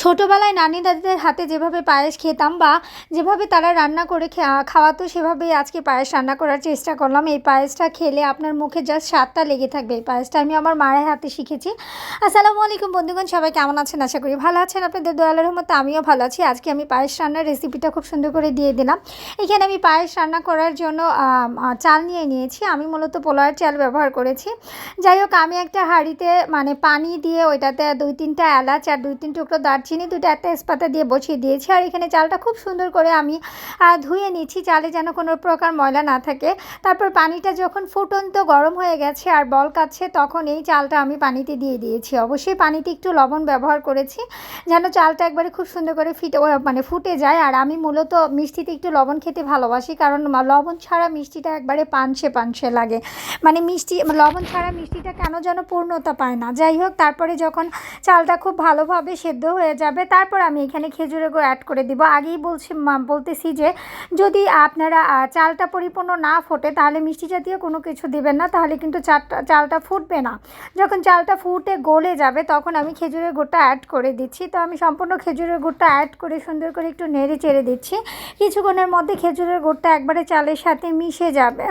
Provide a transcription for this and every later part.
ছোটোবেলায় নানি দাদিদের হাতে যেভাবে পায়েস খেতাম বা যেভাবে তারা রান্না করে খাওয়াতো, সেভাবেই আজকে পায়েস রান্না করার চেষ্টা করলাম। এই পায়েসটা খেলে আপনার মুখে জাস্ট স্বাদটা লেগে থাকবে। এই পায়েসটা আমি আমার মায়ের হাতে শিখেছি। আসসালামু আলাইকুম বন্ধুগণ, সবাই কেমন আছেন? আশা করি ভালো আছেন। আপনাদের দোয়ালের মতো আমিও ভালো আছি। আজকে আমি পায়েস রান্নার রেসিপিটা খুব সুন্দর করে দিয়ে দিলাম। এখানে আমি পায়েস রান্না করার জন্য চাল নিয়ে নিয়েছি। আমি মূলত পোলাওয়ের চাল ব্যবহার করেছি। যাই হোক, আমি একটা হাঁড়িতে মানে পানি দিয়ে ওইটাতে দুই তিনটা এলাচ আর দুই তিন টুকরো দারচিনি দুটো একটা তেজপাতা দিয়ে বসিয়ে দিয়েছি। আর এখানে চালটা খুব সুন্দর করে আমি ধুয়ে নিচ্ছি, চালে যেন কোনো প্রকার ময়লা না থাকে। তারপর পানিটা যখন ফুটন্ত গরম হয়ে গেছে আর বল কাচ্ছে তখন এই চালটা আমি পানিতে দিয়ে দিয়েছি। অবশ্যই পানিতে একটু লবণ ব্যবহার করেছি, যেন চালটা একবারে খুব সুন্দর করে ফিটে মানে ফুটে যায়। আর আমি মূলত মিষ্টিতে একটু লবণ খেতে ভালোবাসি, কারণ লবণ ছাড়া মিষ্টিটা একবারে পানসে পানসে লাগে। মানে মিষ্টি, লবণ ছাড়া মিষ্টিটা কেন যেন পূর্ণতা পায় না। যাই হোক, তারপরে যখন চালটা খুব ভালোভাবে সেদ্ধ হয়ে যাবে, তারপর আমি এখানে খেজুরের গুঁড়ো অ্যাড করে দিব। আগেই বলছি বলতেছি যে যদি আপনারা চালটা পরিপূর্ণ না ফোটে, তাহলে মিষ্টি জাতীয় কোনো কিছু দেবেন না, তাহলে কিন্তু চালটা চালটা ফুটবে না। যখন চালটা ফুটে গলে যাবে, তখন আমি খেজুরের গুড়টা অ্যাড করে দিচ্ছি। তো আমি সম্পূর্ণ খেজুরের গুড়টা অ্যাড করে সুন্দর করে একটু নেড়ে চেড়ে দিচ্ছি। কিছুক্ষণের মধ্যে খেজুরের গুড়টা একবারে চালের সাথে মিশে যাবে।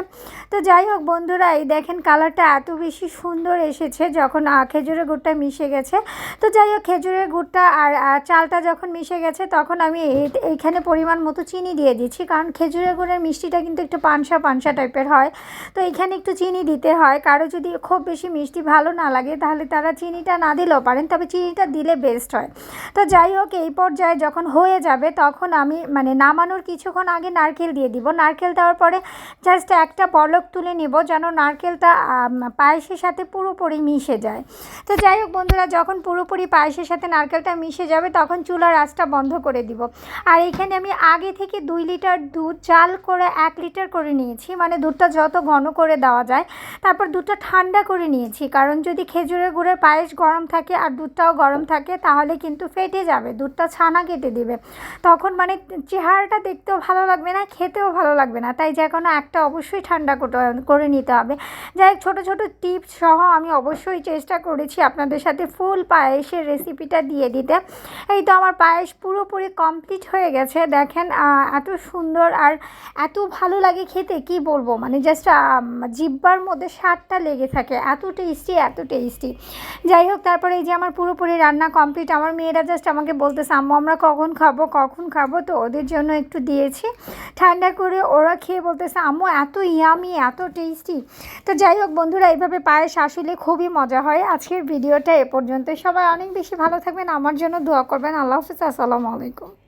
তো যাই হোক বন্ধুরা, এই দেখেন কালারটা এত বেশি সুন্দর এসেছে যখন খেজুরের গুড়টা মিশে গেছে। তো যাই হোক, খেজুরের গুড়টা আর চালটা যখন মিশে গেছে, তখন আমি এই- এইখানে পরিমাণ মতো চিনি দিয়ে দিচ্ছি, কারণ খেজুরের গুড়ের মিষ্টিটা কিন্তু একটু পানসা পানসা টাইপের হয়। তো এখানে একটু চিনি দিতে হয়। কারও যদি খুব বেশি মিষ্টি ভালো না লাগে, তাহলে তারা চিনিটা না দিলেও পারেন, তবে চিনিটা দিলে বেস্ট হয়। তো যাই হোক, এই পর্যায়ে যখন হয়ে যাবে, তখন আমি মানে নামানোর কিছুক্ষণ আগে নারকেল দিয়ে দিব। নারকেল দেওয়ার পরে জাস্ট একটা পলক তুলে নিব, যেন নারকেলটা পায়েসের সাথে পুরোপুরি মিশে যায়। তো যাই হোক বন্ধুরা, যখন পুরোপুরি পায়েসের সাথে নারকেলটা মিশে যাবে, তখন চুলার আঁচটা বন্ধ করে দিব। আর এখানে আমি আগে থেকে দুই লিটার দুধ, চাল করে এক লিটার করে নিয়েছি। মানে দুধটা যত ঘন করে দেওয়া যায়, তারপর দুধটা ঠান্ডা করে নিয়েছি। কারণ যদি খেজুরের গুড়ের পায়েস গরম থাকে আর দুধটাও গরম থাকে, তাহলে কিন্তু ফেটে যাবে, দুধটা ছানা কেটে দিবে। তখন মানে চেহারাটা দেখতেও ভালো লাগবে না, খেতেও ভালো লাগবে না। তাই যে কোনো একটা অবশ্যই ঠান্ডা করে নিতে হবে। যাই হোক, ছোটো ছোটো টিপস সহ আমি অবশ্যই চেষ্টা করেছি আপনাদের সাথে ফুল পায়েসের রেসিপিটা দিয়ে দিতে। এই তো আমার পায়েস পুরোপুরি কমপ্লিট হয়ে গেছে। দেখেন এত সুন্দর আর এত ভালো লাগে খেতে, কি বলব? মানে জাস্ট জিব্বার মধ্যে স্বাদটা লেগে থাকে। এত টেস্টি এত টেস্টি যাই হোক, তারপরে এই যে আমার পুরোপুরি রান্না কমপ্লিট আমার মেয়েরা জাস্ট আমাকে বলতেছে, আম্মু, আমরা কখন খাব কখন খাব? তো ওদের জন্য একটু দিয়েছি। ঠান্ডা করে ওরা খেয়ে বলতেছে, আম্মু, এত ইয়ামি এত টেস্টি তো যাই হোক, বন্ধুরা, এইভাবে পায়েস আসলে খুবই মজা হয়। আজকের ভিডিওটা এ পর্যন্ত সবাই অনেক বেশি ভালো থাকবেন। আমার জন্য দোয়া করবেন। আল্লাহ হাফিজ। আসসালামু আলাইকুম।